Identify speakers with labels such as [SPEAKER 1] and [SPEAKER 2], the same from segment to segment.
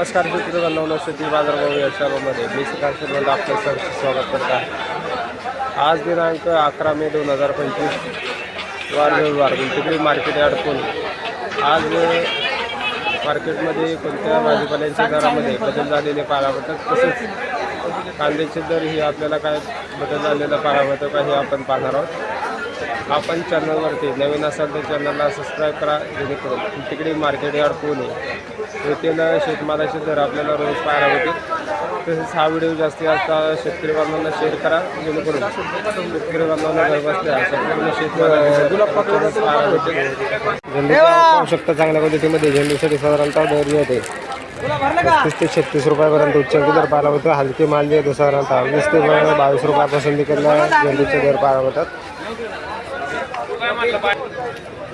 [SPEAKER 1] नमस्कार मित्र बनवलं शेती बाजारभाव या चॅनलमध्ये मी शिकार आपलं सरचे स्वागत करत. आहे आज दिनांक अकरा मे दोन हजार पंचवीस वार रविवार गुंतवणूक मार्केट अडकून आज मार्केटमध्ये कोणत्या भाजीपाल्यांच्या दरामध्ये बदल झालेले पाहावं तसेच कांद्याचे दर हे आपल्याला काय बदल झालेला पाहावं का हे आपण पाहणार आहोत. आपण चॅनलवरती नवीन असाल तर चॅनलला सबस्क्राईब करा जेणेकरून तिकडे मार्केट यार्ड पुणे येथील शेतमालाचे दर आपल्याला रोज पाहायला होतील तसेच हा व्हिडिओ जास्तीत जास्त शेतकरी बांधवांना शेअर करा जेणेकरून शेतकरी बांधवांना घर बसल्या संपूर्ण पाहू शकता चांगल्या पद्धतीमध्ये झेंडूसाठी साधारणतः दर आहे. पस्तीस ते छत्तीस रुपयापर्यंत उच्चांकी दर पाहायला होतं हलके माल जे साधारणतः वीस ते बावीस रुपयापासून देखील झेंडूचे दर पाहायला होतात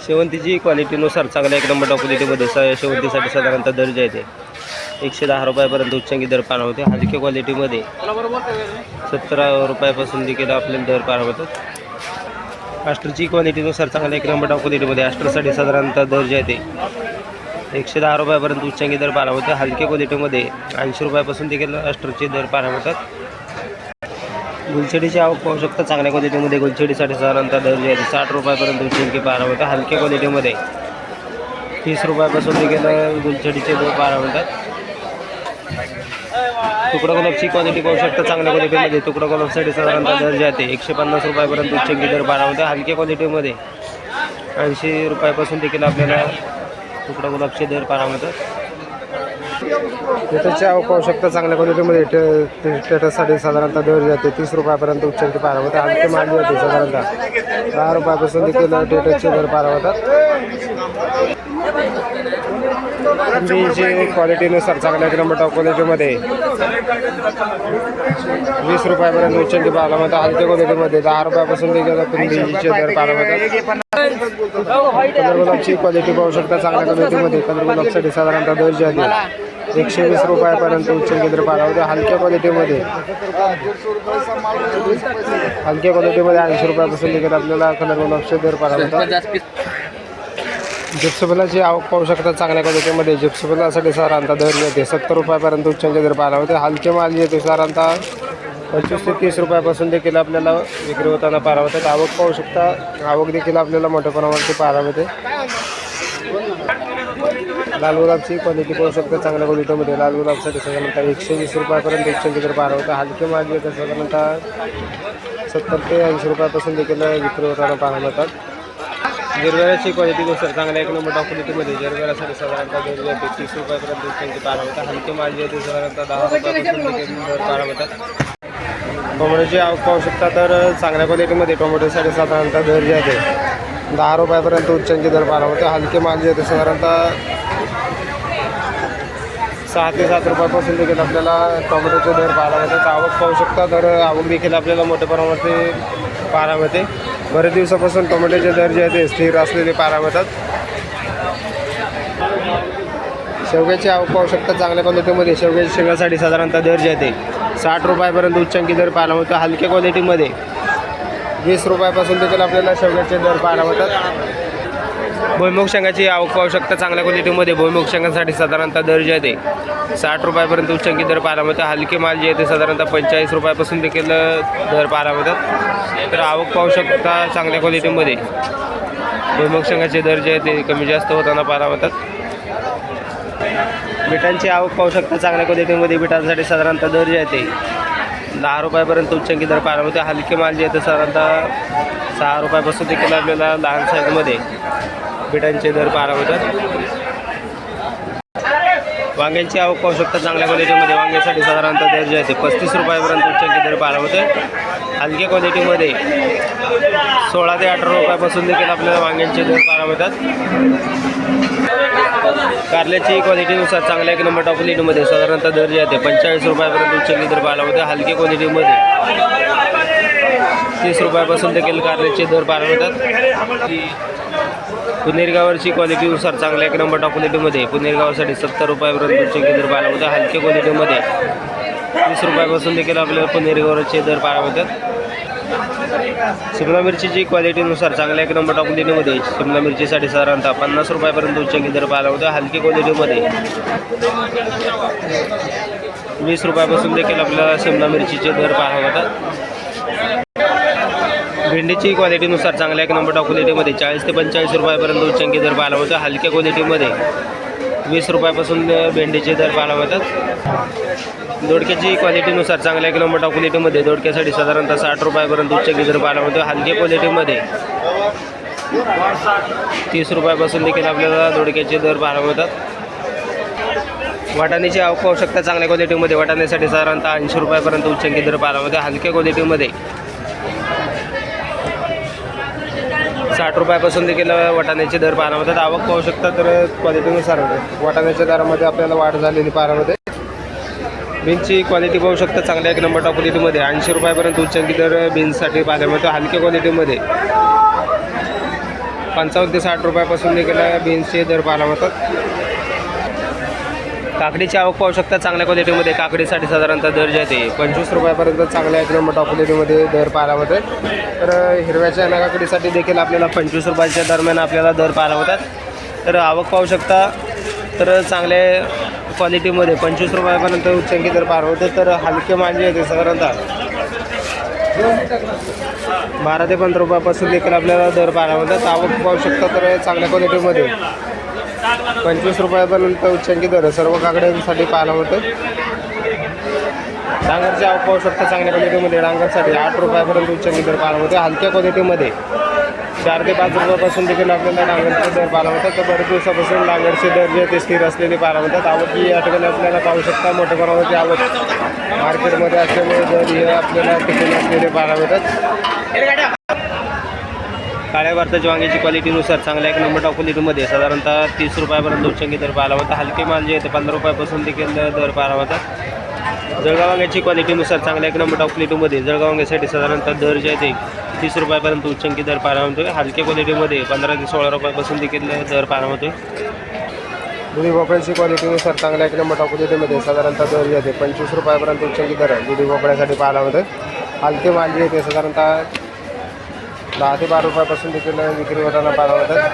[SPEAKER 1] शेवंतीची क्वालिटीनुसार चांगल्या एक नंबर क्वालिटीमध्ये स शेवंतीसाठी साधारणतः दर्जा येते एकशे दहा रुपयापर्यंत उच्चांकी दर पार होते. हलक्या क्वालिटीमध्ये सतरा रुपयापासून देखील आपल्याला दर पार होतात. आस्टरची क्वालिटीनुसार चांगल्या एक नंबर क्वालिटीमध्ये आस्टरसाठी साधारणतः दर्जा येते एकशे दहा रुपयापर्यंत उच्चांकी दर पार होते. हलक्या क्वालिटीमध्ये ऐंशी रुपयापासून देखील अष्टरचे दर पार होतात. गुलछडीची आवक पाहू शकता. चांगल्या क्वालिटीमध्ये गुलछडीसाठी साधारणतः दर जे आहे साठ रुपयापर्यंत चिंकी पारा होतं हलक्या क्वालिटीमध्ये तीस रुपयापासून देखील गुलछडीचे दर पारा होतात. तुकडा गुलाबची क्वालिटी पाहू शकता. चांगल्या क्वालिटीमध्ये तुकडा गुलाबसाठी साधारणतः दर जे आहे एकशे पन्नास रुपयापर्यंत चिंकी दर पारा होतं हलक्या क्वालिटीमध्ये ऐंशी रुपयापासून देखील आपल्याला तुकडा गुलाबचे दर पारा होतात. इथं आवक पाहू शकता. चांगल्या क्वालिटीमध्ये टे साधारणतः दर जाते तीस रुपयापर्यंत उच्चांकी पारा होते आणखी मांडली जे होते साधारणतः. दहा रुपयापासून देखील टेटसचे दर पारा होतात. जे क्वालिटीनुसार चांगल्या किलोमीटर क्वालिटीमध्ये वीस रुपयापर्यंत उच्चांकी पाहायला होता हलक्या क्वालिटीमध्ये दहा रुपयापासून देखील थंडीचे दर पारा होतात. कलर गुलाबची क्वालिटी पाहू शकता. चांगल्या क्वालिटीमध्ये कलर गुलाबसाठी साधारणतः दर जे आहे एकशे वीस रुपयापर्यंत उच्च केंद्र होते हलक्या क्वालिटीमध्ये. हलक्या क्वालिटीमध्ये ऐंशी रुपयापासून देखील आपल्याला कलर गुलाबचे दर पाहिला होता जिप्सफुलाची आवक पाहू शकता चांगल्या क्वालिटीमध्ये. जिप्सफुलासाठी साधारणतः दर येते. सत्तर रुपयापर्यंत उच्चांकी दर पाहिला होते हलके माल येते साधारणतः पंचवीस ते तीस रुपयापासून देखील आपल्याला विक्री होताना पाहायला होतात आवक पाहू शकता. आवक देखील आपल्याला मोठ्या प्रमाणावरती पाहायला लाल गुलाबची क्वालिटी पाहू शकता. चांगल्या क्वालिटीमध्ये लाल गुलाबसाठी साधारणतः एकशे वीस रुपयापर्यंत एकशे दर पाहायला होता हलके मागे तर साधारणतः सत्तर ते ऐंशी रुपयापासून देखील विक्री होताना पाहायला होतात क्वालिटी क्वालिटीनुसार चांगल्या एक नंबर क्वालिटीमध्ये जिरवेरासाठी साधारणतः दोन हजार आहे तीस रुपयापर्यंत एकशे पाहायला होता हलके मागे जे आहे ते साधारणतः दहा रुपयापासून देखील होतात टोमॅटोची आवक पाहू शकता तर चांगल्या क्वालिटीमध्ये टोमॅटोसाठी साधारणतः दर जे आहे दहा रुपयापर्यंत उच्चांचे दर पाहायला होते हलके माल जे आहे ते साधारणतः सहा ते सात रुपयापासून देखील आपल्याला टोमॅटोचे दर पाहायला मिळतात. आवक पाहू शकता तर आवक देखील आपल्याला मोठ्या प्रमाणावरती पाहायला होते बरेच दिवसापासून टोमॅटोचे दर जे आहे ते स्थिर असलेले पाहायला होतात शेवग्याची आवक पाहू शकता चांगल्या क्वालिटीमध्ये शेवग्याच्या शेंगासाठी साधारणतः दर जे आहे ते साठ रुपयापर्यंत उच्चांकी दर पाहायला होतं हलक्या क्वालिटीमध्ये वीस रुपयापासून देखील आपल्याला शेवग्याचे दर पाहायला होतात भुईमुग शेंगाची आवक पाहू शकता चांगल्या क्वालिटीमध्ये. भुईमुग शेंगासाठी साधारणतः दर जे आहे ते साठ रुपयापर्यंत उच्चांकी दर पाहायला मिळतं हलके माल जे आहे ते साधारणतः पंचेचाळीस रुपयापासून देखील दर पाहायला मिळतात. तर आवक पाहू शकता चांगल्या क्वालिटीमध्ये. भुईमुग शेंगाचे दर जे आहे ते कमी जास्त होताना पाहायला मिळतात. बिटांची आवक पाहू शकता चांगल्या क्वालिटीमध्ये. बिटांसाठी साधारणतः दर जे आहे ते दहा रुपयापर्यंत उच्चांकी दर पाहायला मिळते हलके माल जे आहे ते साधारणतः सहा रुपयापासून देखील आपल्याला लहान साईजमध्ये बिटांचे दर पार होतात वांग्यांची आवक पाहू शकता चांगल्या क्वालिटीमध्ये वांग्यासाठी साधारणतः दर जे आहे ते पस्तीस रुपयापर्यंत उच्चांकी दर पार होते हलक्या क्वालिटीमध्ये सोळा ते अठरा रुपयापासून देखील आपल्याला वांग्यांचे दर पार होतात कारल्याची क्वालिटीनुसार चांगल्या एक नंबर टॉप क्वालिटीमध्ये साधारणतः दर जे आहे ते पंचेचाळीस रुपयापर्यंत उच्चांकी दर पाहायला होते हलक्या क्वालिटीमध्ये तीस रुपयापासून देखील कारल्याचे दर पार होतात पुनेरगावरची क्वालिटीनुसार चांगल्या एक नंबर टॉप क्वालिटीमध्ये पुनेरगावासाठी सत्तर रुपयापर्यंत उच्चांकी दर पाहायला मिळतात हलक्या क्वालिटीमध्ये वीस रुपयापासून देखील आपल्याला पुनेरगावरचे दर पाहायला होतात
[SPEAKER 2] शिमला मिरचीची क्वालिटीनुसार चांगल्या एक नंबर क्वालिटीमध्ये शिमला मिरचीसाठी साधारणतः पन्नास रुपयापर्यंत उच्चांकी दर पाहायला मिळतात. हलकी क्वालिटीमध्ये वीस रुपयापासून देखील आपल्याला शिमला मिरचीचे दर पाहायला होतात भेंडीची क्वालिटीनुसार चांगल्या एक नंबर क्वालिटीमध्ये चाळीस ते पंचेचाळीस रुपयापर्यंत उच्चांकी दर पाहायला होतं हलक्या क्वालिटीमध्ये वीस रुपयापासून भेंडीचे दर पाहायला होतात दोडक्याची क्वालिटीनुसार चांगल्या एक नंबर क्वालिटीमध्ये दोडक्यासाठी साधारणतः साठ रुपयापर्यंत उच्चांकी दर पाहायला मिळतो हलक्या क्वालिटीमध्ये तीस रुपयापासून देखील आपल्याला दोडक्याचे दर पाहायला मिळतात. वाटाण्याची आवक आवश्यकता चांगल्या क्वालिटीमध्ये वाटाण्यासाठी साधारणतः ऐंशी रुपयापर्यंत उच्चांकी दर पाहायला होते हलक्या क्वालिटीमध्ये साठ रुपयापासून देखील वाटाण्याचे दर पाहायला आवक पाहू शकता तर क्वालिटीनुसार वाटाण्याच्या दरामध्ये आपल्याला वाढ झालेली पाहायला बीन्सची क्वालिटी पाहू शकता. चांगल्या एक नंबर टॉप क्वालिटीमध्ये ऐंशी रुपयापर्यंत उच्चांकी दर बीन्ससाठी पाहायला मिळतो. हलक्या क्वालिटीमध्ये पंचावन्न ते साठ रुपयापासून देखील बीन्सचे दर पाहायला मिळतात काकडीची आवक पाहू शकता चांगल्या क्वालिटीमध्ये काकडीसाठी साधारणतः दर जे आहे पंचवीस रुपयापर्यंत चांगल्या एक नंबर टॉप क्वालिटीमध्ये दर पाहायला मिळते तर हिरव्याच्या काकडीसाठी देखील आपल्याला पंचवीस रुपयाच्या दरम्यान आपल्याला दर पाहायला होतात. तर आवक पाहू शकता. तर चांगल्या क्वालिटीमध्ये पंचवीस रुपयापर्यंत उच्चांकी दर पार होते. तर हलके मांजे येते साधारणतः. बारा ते पंधरा रुपयापासून देखील आपल्याला दर पाहायला होतात. आवक पाहू शकता तर चांगल्या क्वालिटीमध्ये पंचवीस रुपयापर्यंत उच्चांकी दर सर्व काकड्यांसाठी पाहायला होतं डांगरचे आवक पाहू शकता चांगल्या क्वालिटीमध्ये डांगरसाठी आठ रुपयापर्यंत उच्चांकी दर पाहायला होते हलक्या क्वालिटीमध्ये चार ते पाच रुपयापासून देखील आपल्याला डांगरचे दर पाहायला होतात तर बरेच दिवसापासून डांगरचे दर जे ते स्थिर असलेले पाहायला होतात आवक ही या ठिकाणी आपल्याला पाहू शकता. मोठ्या प्रमाणावरती आवक मार्केटमध्ये असल्यामुळे दर हे आपल्याला टिकून असलेले पाहायला होतात काळ्या भारताच्या वांग्याची क्वालिटीनुसार चांगल्या एक नंबर टॉप क्वालिटीमध्ये साधारणतः तीस रुपयापर्यंत उच्चांकी दर पाहायला होता हलके माल जे आहे पंधरा रुपयापासून देखील दर पाहायला होता जळगाव वांग्याची क्वालिटीनुसार चांगल्या एक नंबर टॉप क्वालिटीमध्ये जळगाव वांग्यासाठी साधारणतः दर जे आहे ते तीस रुपयापर्यंत उच्चंकी दर पाहायला होतो हलक्या क्वालिटीमध्ये पंधरा ते सोळा रुपयापासून देखील दर पाहायला होतो दुधी भोपळ्याची क्वालिटीनुसार चांगल्या एक नंबर टॉप क्वालिटीमध्ये साधारणतः दर जे आहे ते पंचवीस रुपयापर्यंत उच्चंकी दर आहे. दुधी भोपळ्यासाठी पाहायला होतं हलके माल जे आहे ते साधारणतः दहा ते बारा रुपयापासून देखील विक्री होताना पाहायला होतात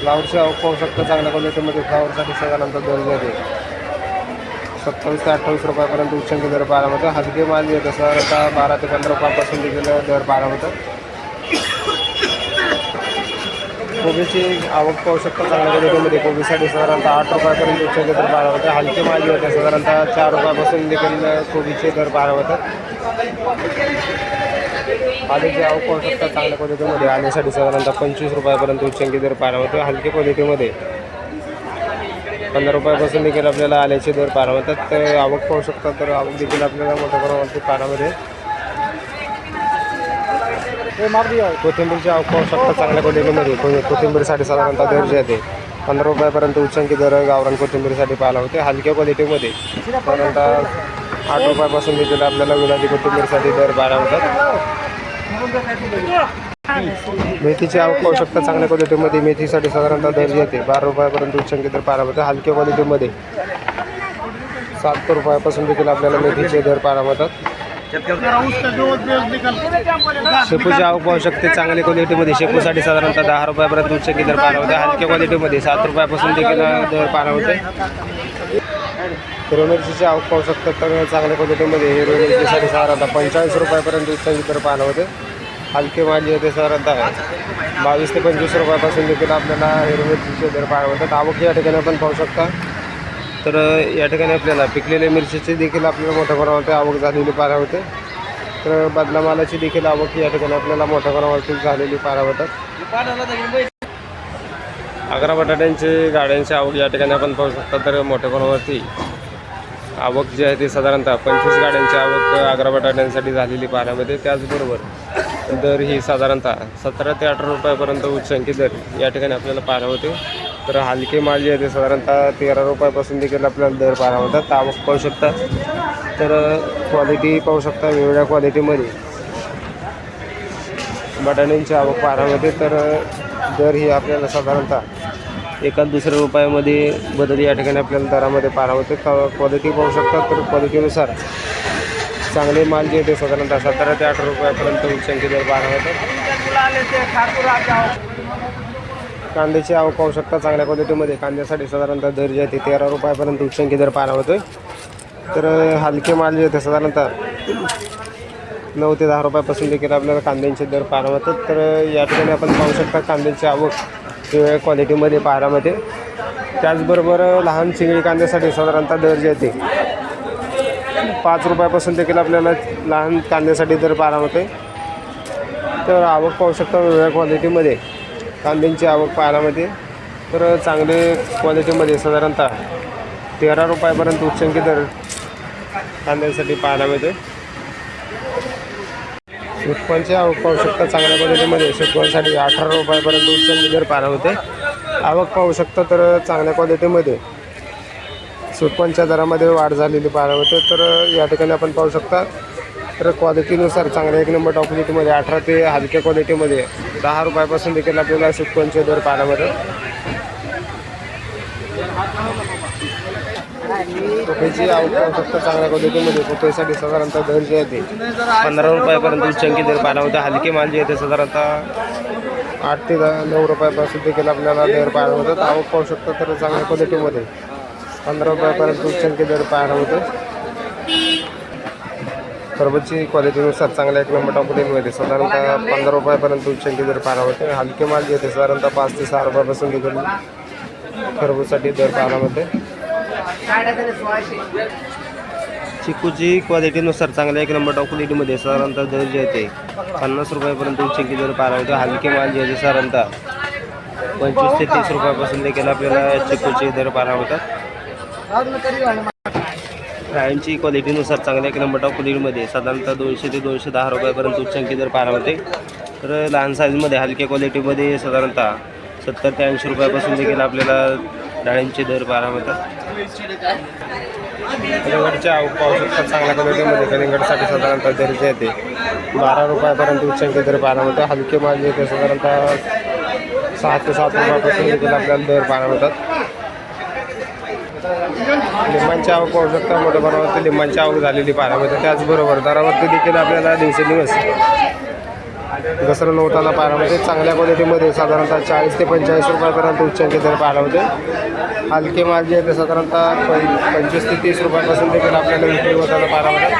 [SPEAKER 2] फ्लावरची आवक पाहू शकता चांगल्या क्वालिटीमध्ये फ्लावरसाठी साधारणतः दर जे सत्तावीस ते अठ्ठावीस रुपयापर्यंत उच्चांक दर पाहायला होतं हलके माल येत आहे आता साधारणतः बारा ते पंधरा रुपयापासून देखील दर पाहायला होतं कोबीची आवक पाहू शकता चांगल्या क्वालिटीमध्ये कोबीसाठी साधारणतः आठ रुपयापर्यंत उच्चांक दर पाहायला होतं हलके माल येत होते साधारणतः चार रुपयापासून देखील कोबीचे दर पाहायला होतात आलेची आवक पाहू शकता चांगल्या क्वालिटीमध्ये आल्यासाठी साधारणतः पंचवीस रुपयापर्यंत उच्चांकी दर पाहायला होते हलकी क्वालिटीमध्ये. पंधरा रुपयापासून देखील आपल्याला आल्याचे दर पाहायला होतात तर आवक पाहू शकता तर आवक देखील आपल्याला मोठ्या प्रमाणावरती पाण्यामध्ये कोथिंबीरची आवक पाहू शकता चांगल्या क्वालिटीमध्ये. कोथिंबीरसाठी साधारणतः दर जे आहे पंधरा रुपयापर्यंत उच्चांकी दर गावरान कोथिंबीरसाठी पाहायला होते हलक्या क्वालिटीमध्ये. साधारणतः आठ रुपयापासून देखील आपल्याला गुलाबी कोथिंबीरसाठी दर पाहायला होतात मेथीची आवक पाहू शकता चांगल्या क्वालिटीमध्ये. मेथीसाठी साधारणतः दर येते. बारा रुपयापर्यंत उच्चांकी दर पाहायला होते हलक्या क्वालिटीमध्ये. सात रुपयापासून देखील आपल्याला मेथीचे दर पाहायला होतात शेपूची आवक पाहू शकते चांगल्या क्वालिटीमध्ये. शेपूसाठी साधारणतः दहा रुपयापर्यंत उच्चांकी दर पाहायला होते हलक्या क्वालिटीमध्ये. सात रुपयापासून देखील दर पाहायला होते मिरचीची आवक पाहू शकतात तर चांगल्या क्वालिटीमध्ये. हिरवी मिरचीसाठी साधारणतः पंचेचाळीस रुपयापर्यंत उच्चांकी दर पाहायला होते हलके माल होते साधारणतः. बावीस ते पंचवीस रुपयापासून देखील आपल्याला हिरवी मिरचीचे दर पाहायला होतात आवक या ठिकाणी आपण पाहू शकता. तर या ठिकाणी आपल्याला पिकलेल्या मिरचीची देखील आपल्याला मोठ्या प्रमाणावरती आवक झालेली पाहायला होते तर बदलामालाची देखील आवक या ठिकाणी आपल्याला मोठ्या प्रमाणावरती झालेली पाहायला होतात आग्रा बटाट्यांची गाड्यांची आवक या ठिकाणी आपण पाहू शकता. तर मोठ्या प्रमाणावरती आवक जी आहे ती साधारणतः पंचवीस गाड्यांची आवक आग्रा बटाट्यांसाठी झालेली पाहण्यामध्ये त्याचबरोबर दर ही साधारणतः सतरा ते अठरा रुपयापर्यंत उच्चांकी दर या ठिकाणी आपल्याला पाहायला होते. तर हलके माल जे आहे ते साधारणतः तेरा रुपयापासून देखील आपल्याला दर पाहायला होतात आवक पाहू शकता. तर क्वालिटी पाहू शकता वेगवेगळ्या क्वालिटीमध्ये बटाण्यांची आवक पाहायला होते तर दर ही आपल्याला साधारणतः एका दुसऱ्या रुपयामध्ये बदल या ठिकाणी आपल्याला दरामध्ये पाहायला होते क्वालिटी पाहू शकता. तर क्वालिटीनुसार चांगले माल जे येते साधारणतः सतरा ते अठरा रुपयापर्यंत उच्चांकी दर बारा होतात. कांद्याची आवक पाहू शकता चांगल्या क्वालिटीमध्ये कांद्यासाठी साधारणतः दर जे आहे ते तेरा रुपयापर्यंत उच्चांकी दर पारा होतोय. तर हलके माल जे येते साधारणतः नऊ ते दहा रुपयापासून देखील आपल्याला कांद्यांचे दर पारा होतात तर या ठिकाणी आपण पाहू शकता कांद्याची आवक वेगवेगळ्या क्वालिटीमध्ये पारामध्ये त्याचबरोबर लहान चिंगळी कांद्यासाठी साधारणतः दर जे आहे ते पाच रुपयापासून देखील आपल्याला लहान कांद्यासाठी दर बारा होते तर आवक पाहू शकता वेगवेगळ्या क्वालिटीमध्ये कांद्यांची आवक पाहायलामध्ये तर चांगले क्वालिटीमध्ये साधारणतः तेरा रुपयापर्यंत उच्चांकी दर कांद्यांसाठी पाहायला मिळते सुटपांची आवक पाहू शकता चांगल्या क्वालिटीमध्ये सुटपांसाठी अठरा रुपयापर्यंत उच्चांकी दर पाहायला होते आवक पाहू शकता तर चांगल्या क्वालिटीमध्ये सुटपांच्या दरामध्ये वाढ झालेली पाहायला होते तर या ठिकाणी आपण पाहू शकता तर क्वालिटीनुसार चांगल्या एक नंबर टॉप क्वालिटीमध्ये अठरा ते हलक्या क्वालिटीमध्ये दहा रुपयापासून देखील आपल्याला सुटकोनचे दर पाहायला मिळतात. पोह्याची आवक पाहू शकता चांगल्या क्वालिटीमध्ये पोह्यासाठी साधारणतः दर जे आहे ते पंधरा रुपयापर्यंत चंकी दर पाहायला होता हलके माल जे आहे ते साधारणतः आठ ते दहा नऊ रुपयापासून देखील आपल्याला दर पाहायला होतात आवक पाहू शकता तर चांगल्या क्वालिटीमध्ये पंधरा रुपयापर्यंत उच्चंकी दर पाहायला होते. सर्वची क्वालिटीनुसार चांगल्या एक नंबर टॉप मिळते साधारणतः पंधरा रुपयापर्यंत उच्चंकी दर पाहायला होते. हलके माल जे साधारणतः पाच ते सहा रुपयापासून देखील खरबूजसाठी दर पाहायला होते. चिकूची क्वालिटीनुसार चांगल्या एक नंबर टॉप क्वालिटीमध्ये साधारणतः दर जे आहे ते पन्नास रुपयापर्यंत उच्चांकी दर पाहायला होते. हलके माल जे आहे साधारणतः पंचवीस ते तीस रुपयापासून देखील आपल्याला चिकूचे दर पाहायला होतात. रायांची क्वालिटीनुसार चांगल्या एक नंबर टॉप क्वालिटीमध्ये साधारणतः दोनशे ते दोनशे दहा रुपयापर्यंत उच्चांकी जर पाहायला होते तर लहान साईजमध्ये हलक्या क्वालिटीमध्ये साधारणतः सत्तर ते ऐंशी रुपयापासून देखील आपल्याला डाळींचे दर पाहायला मिळतात. कलिंगडच्या पाहू शकता चांगल्या क्वालिटीमध्ये कलिंगडसाठी साधारणतः दर्जे येते बारा रुपयापर्यंत उच्चांकी दर पाहायला होते हलके माल जे साधारणतः सहा ते सात रुपयापासून देखील आपल्याला दर पाहायला होतात लिंबांची आवक पाहू शकता. मोठ्या प्रमाणात लिंबांची आवक झालेली पाहायला त्याचबरोबर दरावरती देखील आपल्याला दिवसेंदिवस घसरण होताना पाहायला मिळते. चांगल्या क्वालिटीमध्ये साधारणतः चाळीस ते पंचेचाळीस रुपयापर्यंत उच्चांकी दर पाहायला होते हलके माल जे आहे ते साधारणतः पंचवीस ते तीस रुपयापासून देखील आपल्याला विक्री होताना पाहायला मिळते.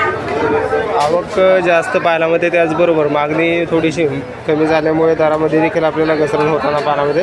[SPEAKER 2] आवक जास्त पाहायला मिळते. त्याचबरोबर मागणी थोडीशी कमी झाल्यामुळे दरामध्ये देखील आपल्याला घसरण होताना पाहायला मिळते.